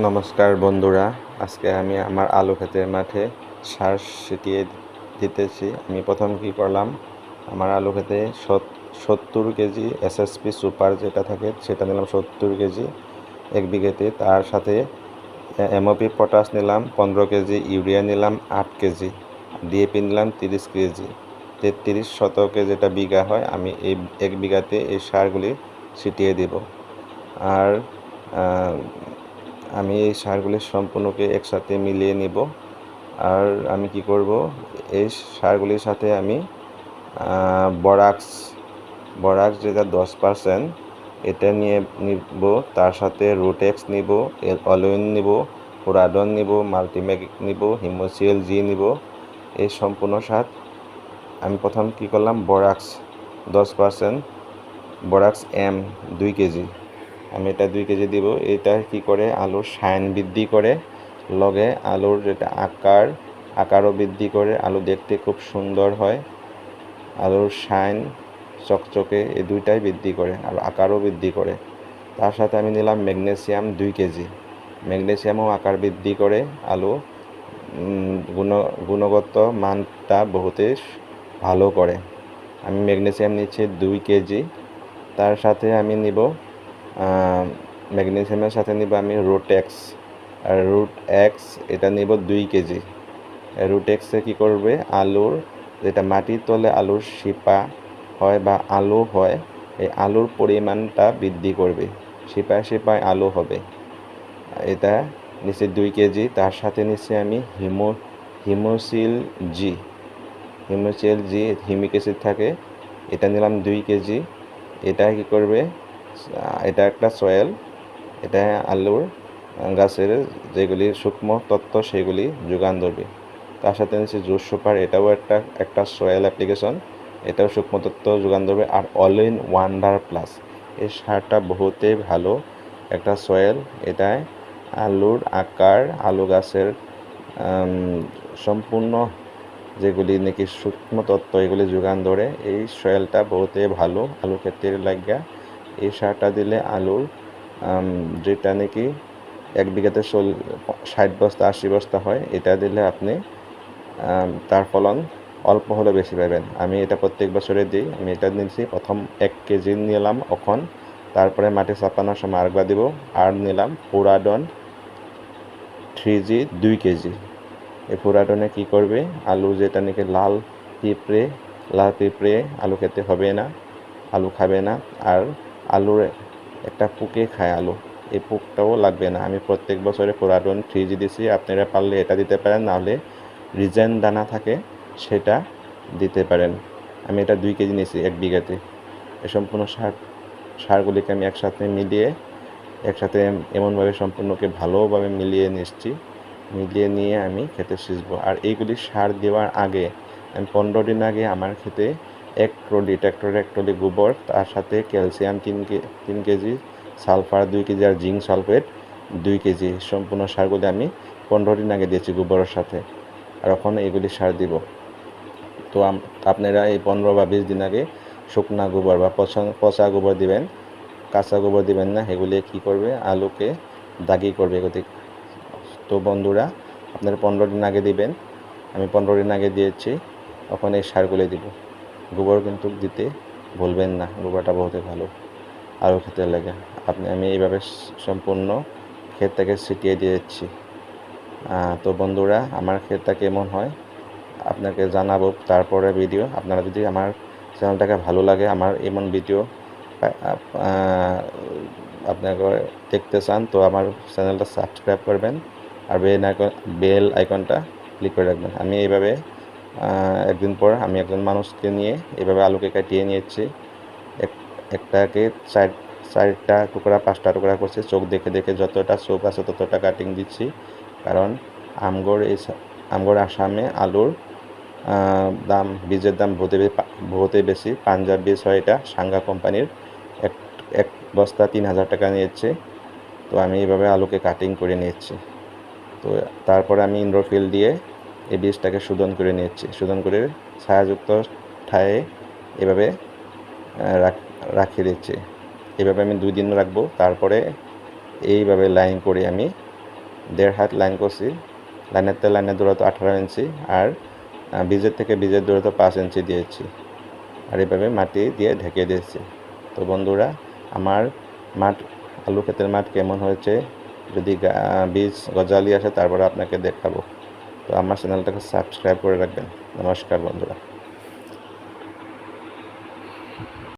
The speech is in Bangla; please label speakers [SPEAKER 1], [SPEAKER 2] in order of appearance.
[SPEAKER 1] নমস্কার বন্ধুরা, আজকে আমি আমার আলু ক্ষেতের মাঠে সার ছিটিয়ে দিতেছি। আমি প্রথম কি করলাম, আমার আলু ক্ষেতে সত্তর কেজি এসএসপি সুপার যেটা থাকে সেটা নিলাম সত্তর কেজি এক বিঘেতে। তার সাথে এমওপি পটাশ নিলাম, পনেরো কেজি, ইউরিয়া নিলাম, আট কেজি, ডিএপি নিলাম, তিরিশ কেজি। তেত্রিশ শতকে যেটা বিঘা হয়, আমি এই এক বিঘাতে এই সারগুলি ছিটিয়ে দেব। আর আমি এই সারগুলি সম্পূর্ণকে একসাথে মিলিয়ে নিব। আর আমি কি করব? এই সারগুলির সাথে আমি বরাক্স বরাক্স যেটা দশ পারসেন্ট, এটা নিয়ে নিব। তার সাথে রুটেক্স নিব অলউইন নিব, পুরাডন নিব মাল্টিম্যাগিক নিব হিমোসিএল জি নিব। এই সম্পূর্ণ সার আমি প্রথম কি করলাম? বরাক্স দশ পারসেন্ট, বরাক্স এম দুই কেজি। আমি এটা দুই কেজি দিব। এটা কি করে? আলুর শাইন বৃদ্ধি করে। লগে আলুর যেটা আকার, আকারও বৃদ্ধি করে। আলু দেখতে খুব সুন্দর হয়। আলুর শাইন চকচকে এই দুইটাই বৃদ্ধি করে আর আকারও বৃদ্ধি করে। তার সাথে আমি নিলাম ম্যাগনেসিয়াম দুই কেজি। ম্যাগনেসিয়ামও আকার বৃদ্ধি করে। আলু গুণ, গুণগত মানটা বহুতেই ভালো করে। আমি ম্যাগনেসিয়াম নিচ্ছি দুই কেজি। তার সাথে আমি নিব ম্যাগনেসিয়ামের সাথে নিব আমি রুটেক্স আর রুট এক্স এটা নিব দুই কেজি। রুট এক্সে কী করবে? আলুর, যেটা মাটির তলে আলুর শিপা হয় বা আলু হয়, এই আলুর পরিমাণটা বৃদ্ধি করবে। শিপায় শিপায় আলু হবে। এটা নিচে দুই কেজি, তার সাথে নিচে আমি হিমো, হিমোসিল জি হিমোসিল জি হিমিক থাকে। এটা নিলাম দুই কেজি। এটা কি করবে? এটা একটা সয়েল, এটা আলুর গাছের যেগুলি সূক্ষ্ম তত্ত্ব সেগুলি যোগান ধরবে। তার সাথে নিচ্ছে জুস সুপার, এটাও একটা একটা সয়েল অ্যাপ্লিকেশন, এটাও সূক্ষ্ম তত্ত্ব যোগান ধরবে। আর অল ইন ওয়ান্ডার প্লাস, এই সারটা বহুতেই ভালো একটা সয়েল এটায় আলুর আকার, আলু গাছের সম্পূর্ণ যেগুলি নাকি সূক্ষ্ম তত্ত্ব এগুলি যোগান ধরে, এই সয়েলটা বহুতেই ভালো আলু ক্ষেত্রের লাগিয়া এই সারটা দিলে আলুর যেটা নাকি এক বিঘাতে চল, ষাট বস্তা, আশি বস্তা হয়, এটা দিলে আপনি তার ফলন অল্প হলে বেশি পাবেন। আমি এটা প্রত্যেক বছরে দিই, আমি এটা নিয়েছি, প্রথম এক কেজি নিলাম অখন, তারপরে মাটি চাপানোর সময় আরেকবার দিব, আর নিলাম পুরাডন থ্রি জি দুই কেজি। এই পুরাডনে কী করবে? আলু যেটা নাকি লাল পিঁপড়ে লাল পিঁপড়ে আলু খেতে হবে না, আলু খাবে না, আর আলুর একটা পুকে খায় আলু। এই পুকটাও লাগবে না। আমি প্রত্যেক বছরে পুরাতন থ্রি জি দিছি, আপনারা পারলে এটা দিতে পারেন, নাহলে রিজেন দানা থাকে, সেটা দিতে পারেন। আমি এটা দুই কেজি নিয়েছি এক বিঘাতে। এ সম্পূর্ণ সার, সারগুলিকে আমি একসাথে মিলিয়ে, একসাথে এমনভাবে সম্পূর্ণকে ভালোভাবে মিলিয়ে নিচ্ছি মিলিয়ে নিয়ে আমি খেতে সিঁচবো আর এইগুলি সার দেওয়ার আগে, আমি পনেরো দিন আগে আমার খেতে এক ট্রলি ট্র্যাক্টরে এক ট্রলি গোবর, তার সাথে ক্যালসিয়াম তিন কে, তিন কেজি, সালফার দুই কেজি আর জিঙ্ক সালফেট দুই কেজি। সম্পূর্ণ সারগুলি আমি পনেরো দিন আগে দিয়েছি গোবরের সাথে। আর এখন এগুলি সার দিব। তো আপনারা এই পনেরো বা বিশ দিন আগে শুকনা গোবর বা পচা পচা গোবর দিবেন, কাঁচা গোবর দিবেন না, এগুলি কি করবে? আলুকে দাগি করবে এগুলি। তো বন্ধুরা, আপনারা পনেরো দিন আগে দিবেন, আমি পনেরো দিন আগে দিয়েছি তখন এই সারগুলি দিব। গোবর কিন্তু দিতে ভুলবেন না, গোবরটা বহুত ভালো আলু খেতে লাগে। আপনি, আমি এইভাবে সম্পূর্ণ ক্ষেতটাকে ছিটিয়ে দিয়েছি তো বন্ধুরা, আমার ক্ষেতটা কেমন হয় আপনাকে জানাব তারপরে ভিডিও। আপনারা যদি আমার চ্যানেলটাকে ভালো লাগে, আমার এমন ভিডিও আপনাকে দেখতে চান, তো আমার চ্যানেলটা সাবস্ক্রাইব করবেন আর বেল আইকন, বেল আইকনটা ক্লিক করে রাখবেন। আমি এইভাবে একদিন পর আমি একজন মানুষকে নিয়ে এভাবে আলুকে কাটিয়ে নিয়েছি। এক, একটাকে চার, চারটা টুকরা, পাঁচটা টুকরা করছি। চোখ দেখে দেখে যতটা চোখ আছে ততটা কাটিং দিচ্ছি। কারণ আমগড় এই আমগড় আসামে আলুর দাম, বীজের দাম বহুতে বহুতে বেশি। পাঞ্জাব বীজ হয় এটা, সাঙ্গা কোম্পানির। এক এক বস্তা তিন হাজার টাকা নিয়েছে। তো আমি এভাবে আলুকে কাটিং করে নিয়েছি। তো তারপরে আমি ইন্দ্রফিল দিয়ে এই বীজটাকে শোধন করে নিয়েছি। শোধন করে ছায়াযুক্ত ঠায়ে এভাবে রাখিয়ে দিচ্ছি। এভাবে আমি দুই দিন রাখব। তারপরে এইভাবে লাইন করে আমি দেড় হাত লাইন করছি। লাইনের তে লাইনের দূরত্ব আঠারো ইঞ্চি আর বীজের থেকে বীজের দূরত্ব পাঁচ ইঞ্চি দিয়েছি। আর এভাবে মাটি দিয়ে ঢেকে দিয়েছি। তো বন্ধুরা, আমার মাঠ, আলু ক্ষেতের মাঠ কেমন হয়েছে? যদি বীজ গজালি আসে, তারপরে আপনাকে দেখাবো। তো আমার চ্যানেলটাকে সাবস্ক্রাইব করে রাখবেন। নমস্কার বন্ধুরা।